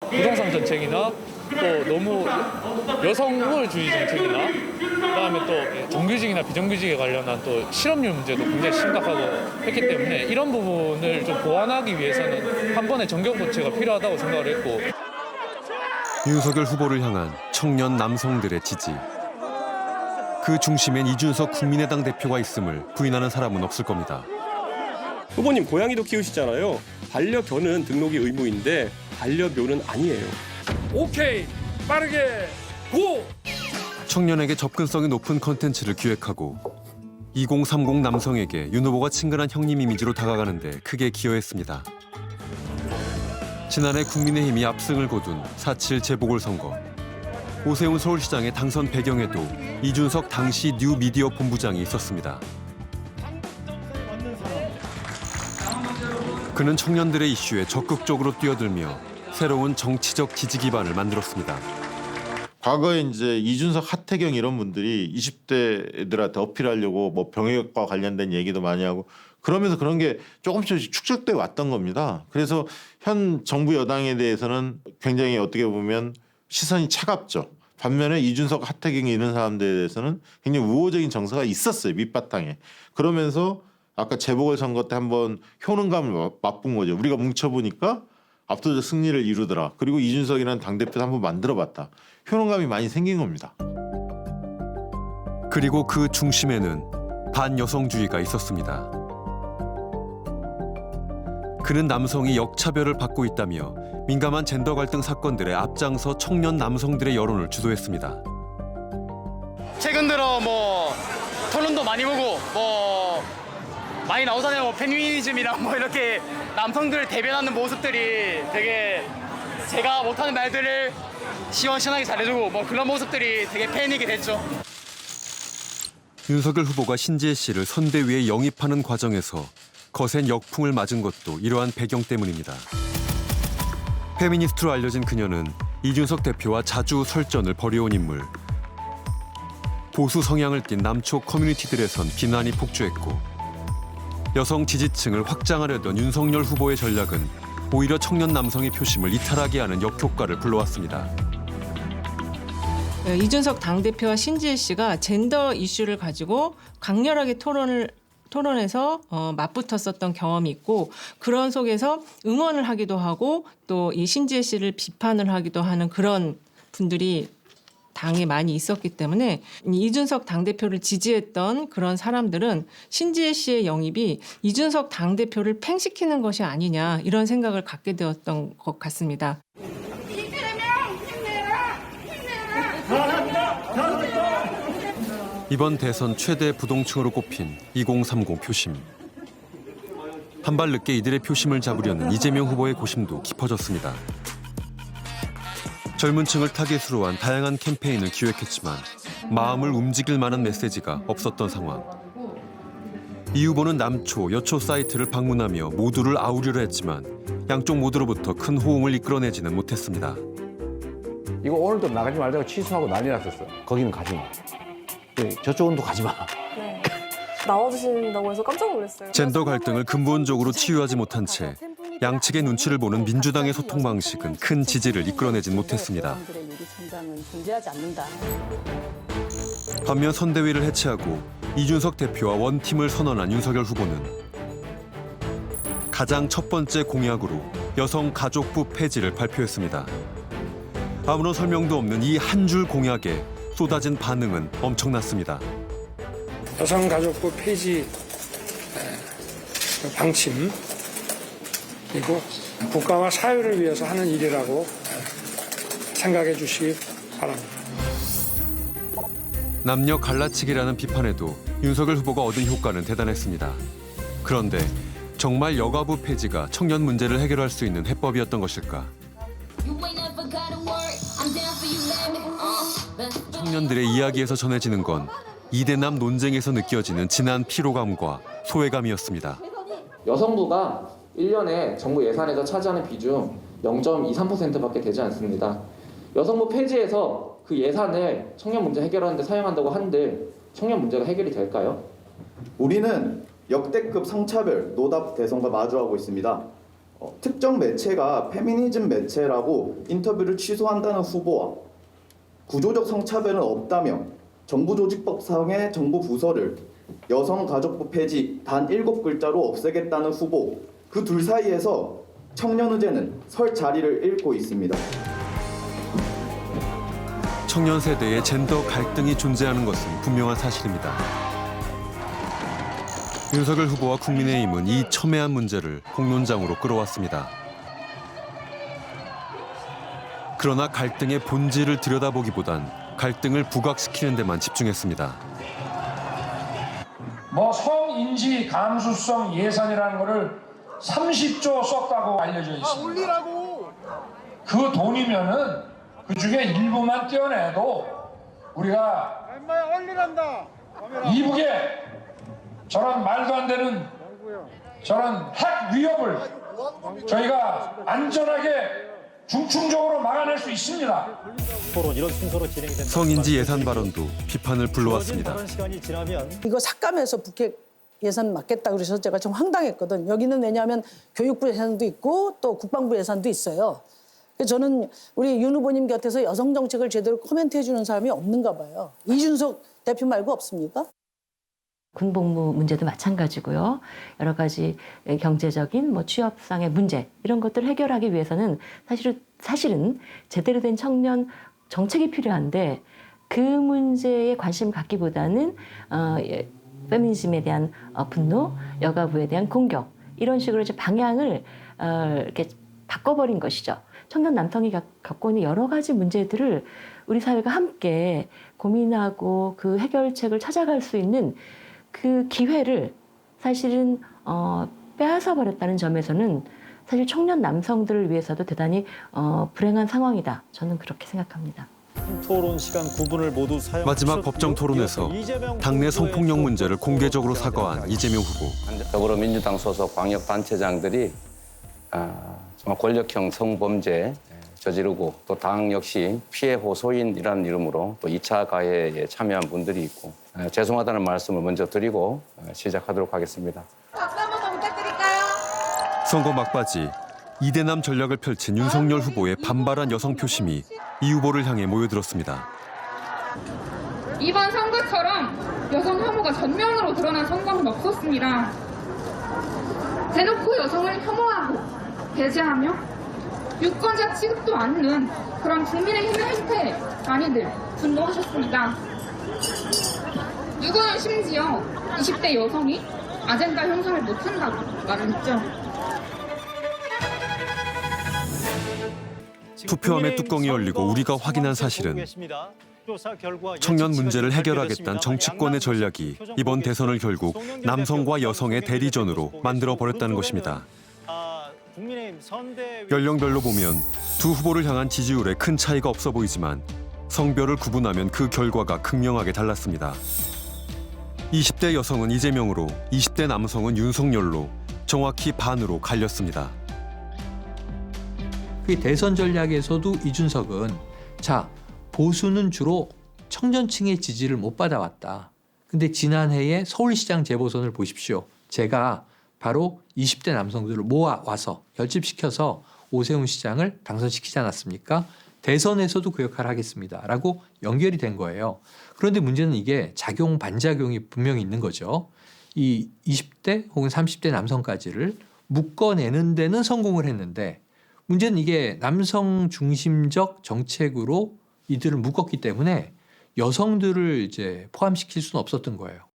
부동산 정책이나 또 너무 여성 우월주의 정책이나 그다음에 또 정규직이나 비정규직에 관련한 또 실업률 문제도 굉장히 심각하고 했기 때문에 이런 부분을 좀 보완하기 위해서는 한 번의 정경 고체가 필요하다고 생각을 했고 윤석열 후보를 향한 청년 남성들의 지지. 그 중심엔 이준석 국민의당 대표가 있음을 부인하는 사람은 없을 겁니다. 후보님 고양이도 키우시잖아요. 반려견은 등록이 의무인데 반려묘는 아니에요. 오케이 빠르게 고! 청년에게 접근성이 높은 컨텐츠를 기획하고 2030 남성에게 윤 후보가 친근한 형님 이미지로 다가가는데 크게 기여했습니다. 지난해 국민의힘이 압승을 거둔 4.7 재보궐선거. 오세훈 서울시장의 당선 배경에도 이준석 당시 뉴미디어 본부장이 있었습니다. 그는 청년들의 이슈에 적극적으로 뛰어들며 새로운 정치적 지지 기반을 만들었습니다. 과거에 이제 이준석, 하태경 이런 분들이 20대 애들한테 어필하려고 뭐 병역과 관련된 얘기도 많이 하고 그러면서 그런 게 조금씩 축적돼 왔던 겁니다. 그래서 현 정부 여당에 대해서는 굉장히 어떻게 보면 시선이 차갑죠. 반면에 이준석, 하태경 이런 사람들에 대해서는 굉장히 우호적인 정서가 있었어요 밑바탕에. 그러면서 아까 재보궐 선거 때 한번 효능감을 맛- 맛본 거죠. 우리가 뭉쳐보니까 압도적 승리를 이루더라. 그리고 이준석이라는 당 대표도 한번 만들어봤다. 효능감이 많이 생긴 겁니다. 그리고 그 중심에는 반여성주의가 있었습니다. 그는 남성이 역차별을 받고 있다며 민감한 젠더 갈등 사건들의 앞장서 청년 남성들의 여론을 주도했습니다. 최근 들어 뭐 토론도 많이 보고 뭐 많이 나오잖아요. 뭐 페미니즘이랑 뭐 이렇게 남성들 대변하는 모습들이 되게 제가 못하는 말들을 시원시원하게 잘해주고 뭐 그런 모습들이 되게 팬이게 됐죠. 윤석열 후보가 신지혜 씨를 선대위에 영입하는 과정에서 거센 역풍을 맞은 것도 이러한 배경 때문입니다. 페미니스트로 알려진 그녀는 이준석 대표와 자주 설전을 벌여온 인물. 보수 성향을 띤 남초 커뮤니티들에선 비난이 폭주했고 여성 지지층을 확장하려던 윤석열 후보의 전략은 오히려 청년 남성의 표심을 이탈하게 하는 역효과를 불러왔습니다. 네, 이준석 당대표와 신지혜 씨가 젠더 이슈를 가지고 강렬하게 토론을 토론에서 어, 맞붙었었던 경험이 있고 그런 속에서 응원을 하기도 하고 또 이 신지혜 씨를 비판을 하기도 하는 그런 분들이 당에 많이 있었기 때문에 이준석 당대표를 지지했던 그런 사람들은 신지혜 씨의 영입이 이준석 당대표를 팽식히는 것이 아니냐 이런 생각을 갖게 되었던 것 같습니다. 이번 대선 최대 부동층으로 꼽힌 2030 표심. 한 발 늦게 이들의 표심을 잡으려는 이재명 후보의 고심도 깊어졌습니다. 젊은 층을 타겟으로 한 다양한 캠페인을 기획했지만 마음을 움직일 만한 메시지가 없었던 상황. 이 후보는 남초, 여초 사이트를 방문하며 모두를 아우르려 했지만 양쪽 모두로부터 큰 호응을 이끌어내지는 못했습니다. 이거 오늘도 나가지 말자고 취소하고 난리 났었어. 거기는 가지 마. 예, 저쪽은 또 가지 마. 네. 나와주신다고 해서 깜짝 놀랐어요. 젠더 갈등을 근본적으로 치유하지 못한 채 양측의 눈치를 보는 민주당의 소통 방식은 큰 지지를 이끌어내진 못했습니다. 반면 선대위를 해체하고 이준석 대표와 원팀을 선언한 윤석열 후보는 가장 첫 번째 공약으로 여성 가족부 폐지를 발표했습니다. 아무런 설명도 없는 이 한 줄 공약에 쏟아진 반응은 엄청났습니다. 여성 가족부 폐지 에, 방침 그리고 국가와 사회를 위해서 하는 일이라고 에, 생각해 주시기 바랍니다. 남녀 갈라치기라는 비판에도 윤석열 후보가 얻은 효과는 대단했습니다. 그런데 정말 여가부 폐지가 청년 문제를 해결할 수 있는 해법이었던 것일까? 청년들의 이야기에서 전해지는 건 이대남 논쟁에서 느껴지는 진한 피로감과 소외감이었습니다. 여성부가 1년에 정부 예산에서 차지하는 비중 0.23%밖에 되지 않습니다. 여성부 폐지해서 그 예산을 청년 문제 해결하는 데 사용한다고 한들 청년 문제가 해결이 될까요? 우리는 역대급 성차별 노답 대선과 마주하고 있습니다. 어, 특정 매체가 페미니즘 매체라고 인터뷰를 취소한다는 후보와 구조적 성차별은 없다며 정부 조직법상의 정부 부서를 여성가족부 폐지 단 일곱 글자로 없애겠다는 후보 그 둘 사이에서 청년의제는 설 자리를 잃고 있습니다. 청년 세대의 젠더 갈등이 존재하는 것은 분명한 사실입니다. 윤석열 후보와 국민의힘은 이 첨예한 문제를 공론장으로 끌어왔습니다. 그러나 갈등의 본질을 들여다보기보단 갈등을 부각시키는 데만 집중했습니다. 뭐 성인지 감수성 예산이라는 거를 30조 썼다고 알려져 있습니다. 그 돈이면은 그 중에 일부만 떼어내도 우리가 이북에 저런 말도 안 되는 저런 핵 위협을 저희가 안전하게 중충적으로 막아낼 수 있습니다. 성인지 예산 발언도 비판을 불러왔습니다. 이거 삭감해서 북핵 예산 맞겠다 그래서 제가 좀 황당했거든. 여기는 왜냐하면 교육부 예산도 있고 또 국방부 예산도 있어요. 그래서 저는 우리 윤 후보님 곁에서 여성 정책을 제대로 코멘트해 주는 사람이 없는가 봐요. 이준석 대표 말고 없습니까? 군복무 문제도 마찬가지고요. 여러 가지 경제적인 뭐 취업상의 문제 이런 것들을 해결하기 위해서는 사실은 사실은 제대로 된 청년 정책이 필요한데 그 문제에 관심 갖기보다는 어, 예, 페미니즘에 대한 어, 분노, 여가부에 대한 공격 이런 식으로 이제 방향을 어, 이렇게 바꿔버린 것이죠. 청년 남성이 가- 갖고 있는 여러 가지 문제들을 우리 사회가 함께 고민하고 그 해결책을 찾아갈 수 있는 그 기회를 사실은 어, 빼앗아 버렸다는 점에서는 사실 청년 남성들을 위해서도 대단히 어, 불행한 상황이다. 저는 그렇게 생각합니다. 토론 시간 9분을 모두 사용. 마지막 법정 토론에서 당내 성폭력 문제를 공개적으로 사과한 이재명 후보. 더불어민주당 소속 광역 단체장들이 아, 정말 권력형 성범죄 저지르고 또 당 역시 피해 호소인이라는 이름으로 또 2차 가해에 참여한 분들이 있고 아, 죄송하다는 말씀을 먼저 드리고 아, 시작하도록 하겠습니다. 선거 막바지 이대남 전략을 펼친 윤석열 후보의 반발한 여성 표심이 이 후보를 향해 모여들었습니다. 이번 선거처럼 여성 혐오가 전면으로 드러난 선거는 없었습니다. 대놓고 여성을 혐오하고 배제하며 유권자 취급도 않는 그런 국민의힘 행태 많이들 분노하셨습니다. 누구는 심지어 20대 여성이 아젠다 형성을 못한다고 말했죠. 투표함의 뚜껑이 열리고 우리가 확인한 사실은 청년 문제를 해결하겠다는 정치권의 전략이 이번 대선을 결국 남성과 여성의 대리전으로 만들어 버렸다는 것입니다. 연령별로 보면 두 후보를 향한 지지율에 큰 차이가 없어 보이지만 성별을 구분하면 그 결과가 극명하게 달랐습니다. 20대 여성은 이재명으로, 20대 남성은 윤석열로 정확히 반으로 갈렸습니다. 그 대선 전략에서도 이준석은 자 보수는 주로 청년층의 지지를 못 받아왔다. 근데 지난해에 서울시장 재보선을 보십시오. 제가 바로 20대 남성들을 모아 와서 결집시켜서 오세훈 시장을 당선시키지 않았습니까? 대선에서도 그 역할을 하겠습니다.라고 연결이 된 거예요. 그런데 문제는 이게 작용 반작용이 분명히 있는 거죠. 이 20대 혹은 30대 남성까지를 묶어내는 데는 성공을 했는데 문제는 이게 남성 중심적 정책으로 이들을 묶었기 때문에 여성들을 이제 포함시킬 수는 없었던 거예요.